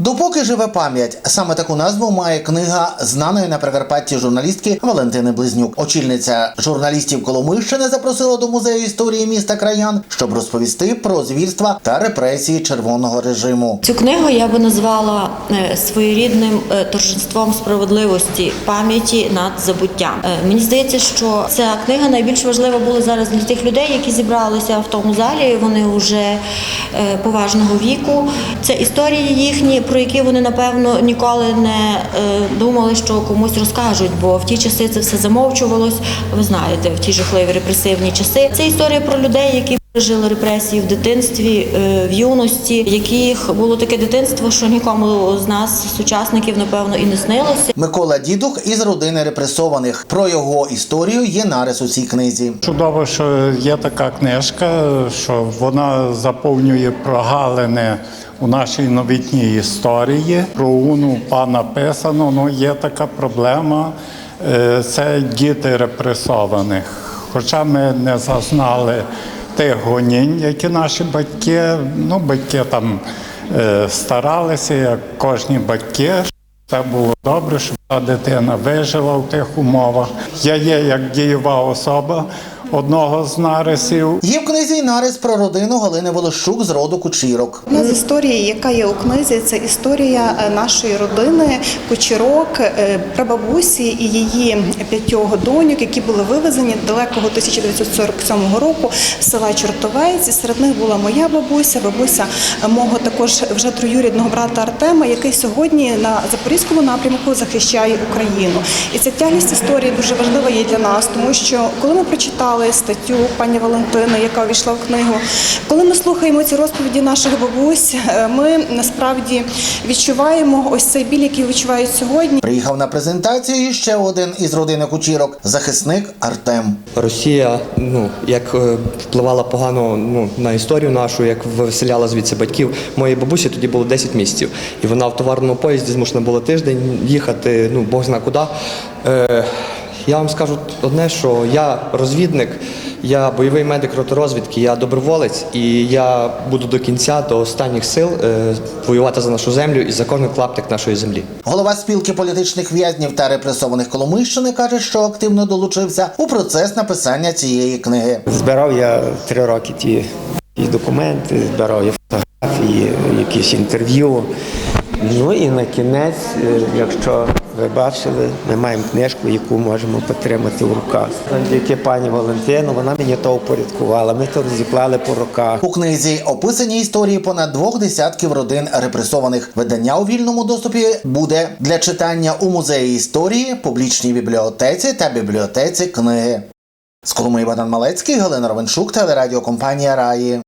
Допоки живе пам'ять, саме таку назву має книга знаної на Прикарпатті журналістки Валентини Близнюк. Очільниця журналістів Коломийщини запросила до музею історії міста краян, щоб розповісти про звірства та репресії червоного режиму. Цю книгу я би назвала е, своєрідним е, торжеством справедливості пам'яті над забуттям. Е, Мені здається, що ця книга найбільш важлива була зараз для тих людей, які зібралися в тому залі. Вони вже поважного віку. Це історії їхні, про які вони напевно ніколи не е, думали, що комусь розкажуть, бо в ті часи це все замовчувалось. Ви знаєте, в ті жахливі репресивні часи. Це історія про людей, які Жили репресії в дитинстві, е, в юності, яких було таке дитинство, що нікому з нас, сучасників, напевно, і не снилося. Микола Дідух із родини репресованих. Про його історію є нарис у цій книзі. Чудово, що є така книжка, що вона заповнює прогалини у нашій новітній історії. Про уну пана писано, ну є така проблема. е, Це діти репресованих. Хоча ми не зазнали тих гонінь, які наші батьки, ну батьки там е, старалися, як кожні батьки. Це було добре, щоб та дитина вижила в тих умовах. Я є як дієва особа одного з нарисів. Є в книзі й нарис про родину Галини Волощук з роду Кучірок. Одна з історій, яка є у книзі, це історія е, нашої родини Кучерок, е, прабабусі і її п'ятьох доньок, які були вивезені далекого 1947 року з села Чортовець. Серед них була моя бабуся, бабуся мого також вже троюрідного брата Артема, який сьогодні на запорізькому напрямку захищає Україну. І ця тяглість історії дуже важлива є для нас, тому що коли ми прочитали статтю пані Валентини, яка увійшла в книгу, коли ми слухаємо ці розповіді наших бабусь, е, ми насправді відчуваємо ось цей біль, який відчувають сьогодні. Приїхав на презентацію ще один із родини Кучірок захисник Артем. Росія, ну як е, впливала погано ну на історію нашу, як виселяла звідси батьків. Моїй бабусі тоді було 10 місяців, і вона в товарному поїзді змушена була тиждень їхати. Ну Бог зна куди. Я вам скажу одне, що я розвідник, я бойовий медик роторозвідки, я доброволець, і я буду до кінця, до останніх сил е, воювати за нашу землю і за кожен клаптик нашої землі. Голова спілки політичних в'язнів та репресованих Коломийщини каже, що активно долучився у процес написання цієї книги. Збирав я три роки ті, ті документи, збирав я фотографії, якісь інтерв'ю. Ну і на кінець, е, якщо ви бачили, ми маємо книжку, яку можемо потримати в руках. Завдяки пані Валентину, вона мені то упорядкувала, ми то розіклали по руках. У книзі описані історії понад двох десятків родин репресованих. Видання у вільному доступі буде для читання у музеї історії, публічній бібліотеці та бібліотеці книги. З Коломиї Богдан Малецький, Галина Ровеншук, телерадіокомпанія Раї.